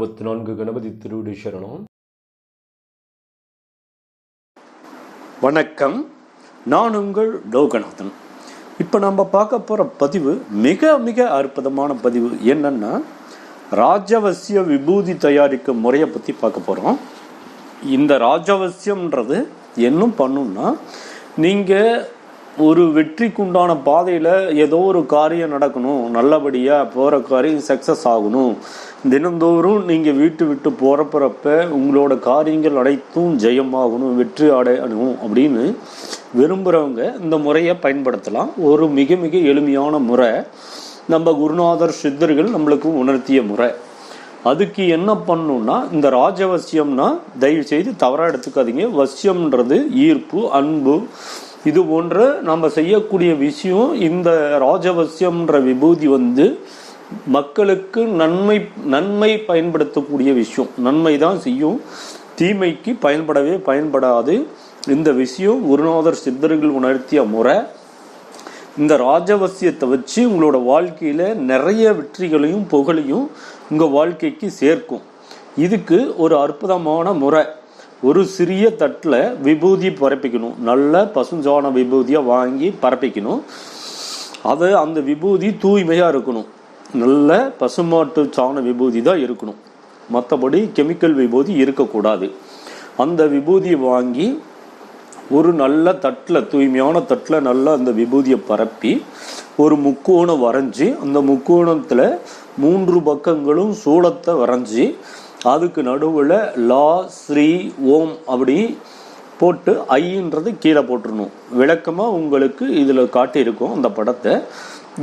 அறுபத்தி நான்கு கணபதி திருவிடி சரணம். வணக்கம். நான் உங்கள் லோகநாதன். இப்போ நம்ம பார்க்க போகிற பதிவு மிக மிக அற்புதமான பதிவு என்னன்னா ராஜவசிய விபூதி தயாரிக்கும் முறையை பற்றி பார்க்க போகிறோம் இந்த ராஜவசியம்ன்றது என்ன பண்ணுன்னா நீங்கள் ஒரு வெற்றிக்குண்டான பாதையில் ஏதோ ஒரு காரியம் நடக்கணும். நல்லபடியாக போகிற காரியம் சக்ஸஸ் ஆகணும். தினந்தோறும் நீங்கள் வீட்டு விட்டு போகிறப்பறப்ப உங்களோட காரியங்கள் அனைத்தும் ஜெயமாகணும் வெற்றி அடையணும் அப்படின்னு விரும்புகிறவங்க இந்த முறையை பயன்படுத்தலாம். ஒரு மிக மிக எளிமையான முறை. நம்ம குருநாதர் சித்தர்கள் நம்மளுக்கு உணர்த்திய முறை. அதுக்கு என்ன பண்ணணும்னா இந்த ராஜவசியம்னா தயவு செய்து தவறாக எடுத்துக்காதீங்க. வசியம்ன்றது ஈர்ப்பு அன்பு இது போன்ற நம்ம செய்யக்கூடிய விஷயம் இந்த ராஜவசியம்ன்ற விபூதி வந்து மக்களுக்கு நன்மை நன்மை பயன்படுத்தக்கூடிய விஷயம். நன்மை தான் செய்யும். தீமைக்கு பயன்படவே பயன்படாது. இந்த விஷயம் குருநாதர் சித்தர்கள் உணர்த்திய முறை. இந்த ராஜவசியத்தை வச்சு உங்களோட வாழ்க்கையில் நிறைய வெற்றிகளையும் புகழையும் உங்கள் வாழ்க்கைக்கு சேர்க்கும். இதுக்கு ஒரு அற்புதமான முறை. ஒரு சிறிய தட்டில் விபூதி பரப்பிக்கணும். நல்ல பசுஞ்சாண விபூதியை வாங்கி பரப்பிக்கணும். அது அந்த விபூதி தூய்மையாக இருக்கணும். நல்ல பசுமாட்டு சாண விபூதி தான் இருக்கணும். மற்றபடி கெமிக்கல் விபூதி இருக்கக்கூடாது. அந்த விபூதியை வாங்கி ஒரு நல்ல தட்டில் தூய்மையான தட்டில் நல்லா அந்த விபூதியை பரப்பி ஒரு முக்கோணம் வரைஞ்சி அந்த முக்கோணத்தில் மூன்று பக்கங்களும் சூளத்தை வரைஞ்சி அதுக்கு நடுவில் லா ஸ்ரீ ஓம் அப்படி போட்டு ஐன்றது கீழே போட்டுடணும் விளக்கமாக உங்களுக்கு இதில் காட்டியிருக்கும் அந்த படத்தை.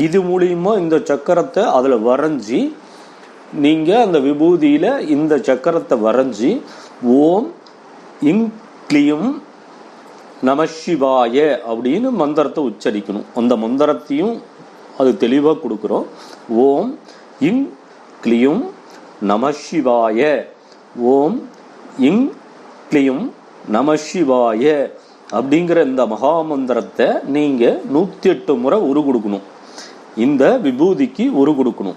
இது மூலியமா இந்த சக்கரத்தை அதில் வரைஞ்சி நீங்கள் அந்த விபூதியில் இந்த சக்கரத்தை வரைஞ்சி ஓம் இங் கிளியும் நமசிவாய அப்படின்னு மந்திரத்தை உச்சரிக்கணும். அந்த மந்திரத்தையும் அது தெளிவாக கொடுக்குறோம். ஓம் இங் கிளியும் நமசிவாய ஓம் இங் கிளியும் நமசிவாய அப்படிங்கிற இந்த மகாமந்திரத்தை நீங்கள் நூற்றி எட்டு முறை உரு கொடுக்கணும். இந்த விபூதிக்கு உரு கொடுக்கணும்.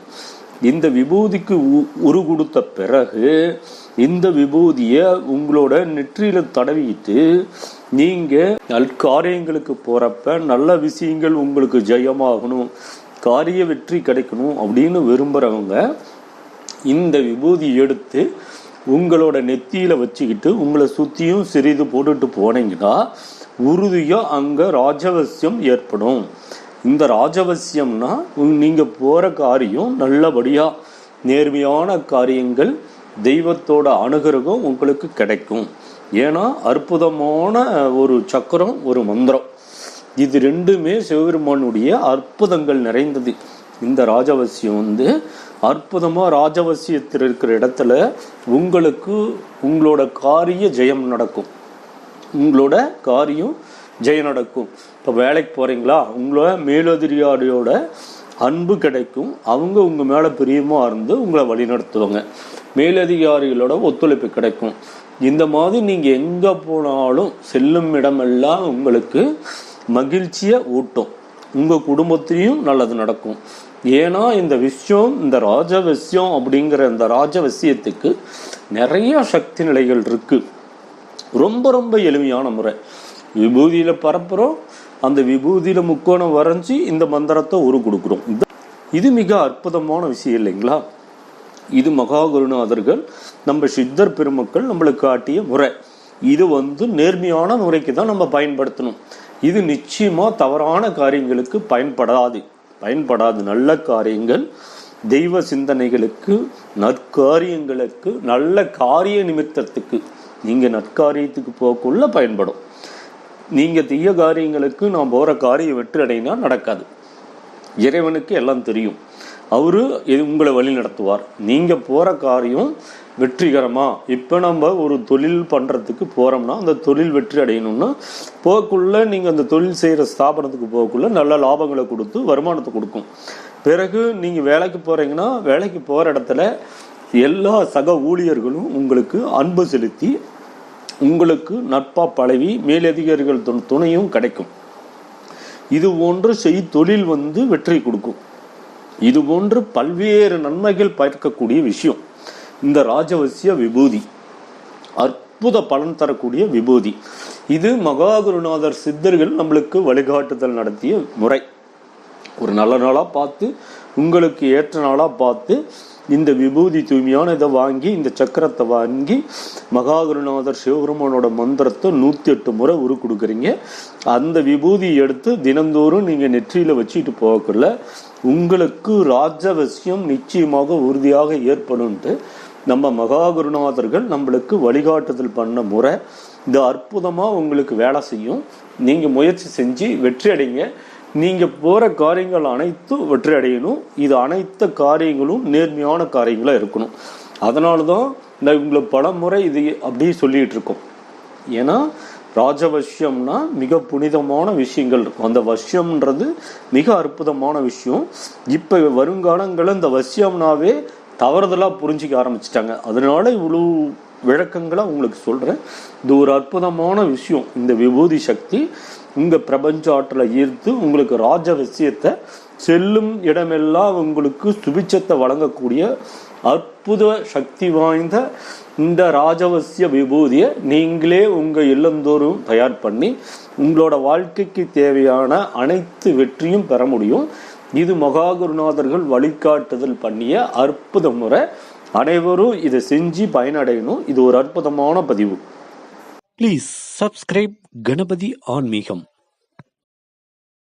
இந்த விபூதிக்கு உ- உரு கொடுத்த பிறகு இந்த விபூதியை உங்களோட நெற்றியில தடவிட்டு நீங்க நல்காரியங்களுக்கு போறப்ப நல்ல விஷயங்கள் உங்களுக்கு ஜெயமாகணும் காரிய வெற்றி கிடைக்கணும் அப்படின்னு விரும்புறவங்க இந்த விபூதி எடுத்து உங்களோட நெத்தியில் வச்சுக்கிட்டு உங்களை சுற்றியும் சிறிது போட்டுட்டு போனீங்கன்னா உறுதியாக அங்கே ராஜவசியம் ஏற்படும். இந்த ராஜவசியம்னா நீங்கள் போகிற காரியம் நல்லபடியாக நேர்மையான காரியங்கள் தெய்வத்தோட அனுகிரகம் உங்களுக்கு கிடைக்கும். ஏன்னா அற்புதமான ஒரு சக்கரம் ஒரு மந்திரம். இது ரெண்டுமே சிவபெருமானுடைய அற்புதங்கள் நிறைந்தது. இந்த ராஜவசியம் வந்து அற்புதமாக ராஜவசியத்தில் இருக்கிற இடத்துல உங்களுக்கு உங்களோட காரிய ஜெயம் நடக்கும். உங்களோட காரியம் ஜெயம் நடக்கும். இப்போ வேலைக்கு போகிறீங்களா உங்களோட மேலதிரியாடியோட அன்பு கிடைக்கும். அவங்க உங்கள் மேலே பிரியமாக இருந்து உங்களை வழிநடத்துவாங்க. மேலதிகாரிகளோட ஒத்துழைப்பு கிடைக்கும். இந்த மாதிரி நீங்கள் எங்கே போனாலும் செல்லும் இடமெல்லாம் உங்களுக்கு மகிழ்ச்சியை ஊட்டும். உங்கள் குடும்பத்திலையும் நல்லது நடக்கும். ஏன்னா இந்த விஷயம் இந்த ராஜவசியம் அப்படிங்கிற இந்த ராஜவசியத்துக்கு நிறைய சக்தி நிலைகள் இருக்கு. ரொம்ப ரொம்ப எளிமையான முறை. விபூதியில் பரப்புகிறோம் அந்த விபூதியில் முக்கோணம் வரைஞ்சி இந்த மந்திரத்தை உரு கொடுக்குறோம். இது- இது மிக அற்புதமான விஷயம் இல்லைங்களா? இது மகாகுருநாதர்கள் நம்ம சித்தர் பெருமக்கள் நம்மளுக்கு காட்டிய முறை. இது வந்து நேர்மையான முறைக்கு தான் நம்ம பயன்படுத்தணும். இது நிச்சயமாக தவறான காரியங்களுக்கு பயன்படாது. பயன்படாது. நல்ல காரியங்கள் தெய்வ சிந்தனைகளுக்கு நற்காரியங்களுக்கு நல்ல காரிய நிமித்தத்துக்கு. நீங்கள் நற்காரியத்துக்கு போகக்குள்ள பயன்படும். நீங்கள் தீய காரியங்களுக்கு நான் போகிற காரியம் வெற்றி அடையினா நடக்காது. இறைவனுக்கு எல்லாம் தெரியும். அவரு உங்களை வழி நடத்துவார். நீங்கள் போகிற காரியம் வெற்றிகரமாக இப்போ நம்ம ஒரு தொழில் பண்ணுறதுக்கு போகிறோம்னா அந்த தொழில் வெற்றி அடையணும்னா போக்குள்ளே நீங்கள் அந்த தொழில் செய்கிற ஸ்தாபனத்துக்கு போக்குள்ள நல்ல லாபங்களை கொடுத்து வருமானத்தை கொடுக்கும். பிறகு நீங்கள் வேலைக்கு போகிறீங்கன்னா வேலைக்கு போகிற இடத்துல எல்லா சக ஊழியர்களும் உங்களுக்கு அன்பு செலுத்தி உங்களுக்கு நட்பா பழவி மேலதிகாரிகள் துணை- துணையும் கிடைக்கும். இது போன்று செய் தொழில் வந்து வெற்றி கொடுக்கும். இது போன்று பல்வேறு நன்மைகள் பார்க்கக்கூடிய விஷயம். இந்த ராஜவசிய விபூதி. அற்புத பலன் தரக்கூடிய விபூதி. இது மகாகுருநாதர் சித்தர்கள் நம்மளுக்கு வழிகாட்டுதல் நடத்திய முறை. ஒரு நல்ல நாளாக பார்த்து உங்களுக்கு ஏற்ற நாளாக பார்த்து இந்த விபூதி தூய்மையான இதை வாங்கி இந்த சக்கரத்தை வாங்கி மகாகுருநாதர் சிவபெருமானோட மந்திரத்தை நூற்றி எட்டு முறை உரு கொடுக்குறீங்க. அந்த விபூதி எடுத்து தினந்தோறும் நீங்கள் நெற்றியில் வச்சுட்டு போகக்குள்ள உங்களுக்கு ராஜவசியம் நிச்சயமாக உறுதியாக ஏற்படும்ட்டு நம்ம மகாகுருநாதர்கள் நம்மளுக்கு வழிகாட்டுதல் பண்ண முறை இது அற்புதமாக உங்களுக்கு வேலை செய்யும். நீங்கள் முயற்சி செஞ்சு வெற்றி அடைங்க. நீங்கள் போகிற காரியங்கள் அனைத்தும் வெற்றி அடையணும். இது அனைத்து காரியங்களும் நேர்மையான காரியங்களாக இருக்கணும். அதனால தான் நான் இவங்களை பல முறை இது அப்படியே சொல்லிகிட்டு இருக்கோம். ஏன்னா ராஜவசியம்னா மிக புனிதமான விஷயங்கள் இருக்கும். அந்த வசியம்ன்றது மிக அற்புதமான விஷயம். இப்போ வருங்காலங்களில் இந்த வசியம்னாவே தவறுதலாக புரிஞ்சிக்க ஆரம்பிச்சிட்டாங்க. அதனால இவ்வளவு விளக்கங்களை உங்களுக்கு சொல்கிறேன் இது ஒரு அற்புதமான விஷயம். இந்த விபூதி சக்தி உங்கள் பிரபஞ்ச ஆற்றலை ஈர்த்து உங்களுக்கு ராஜ விஷயத்தை செல்லும் இடமெல்லாம் உங்களுக்கு சுபிச்சத்தை வழங்கக்கூடிய அற்புத சக்தி வாய்ந்த இந்த ராஜவசிய விபூதியை நீங்களே உங்கள் இல்லந்தோறும் தயார் பண்ணி உங்களோட வாழ்க்கைக்கு தேவையான அனைத்து வெற்றியும் பெற முடியும். இது மகாகுருநாதர்கள் வழிகாட்டுதல் பண்ணிய அற்புத முறை. அனைவரும் இதை செஞ்சு பயனடையணும். இது ஒரு அற்புதமான பதிவு. ப்ளீஸ் சப்ஸ்கிரைப் கணபதி ஆன்மீகம்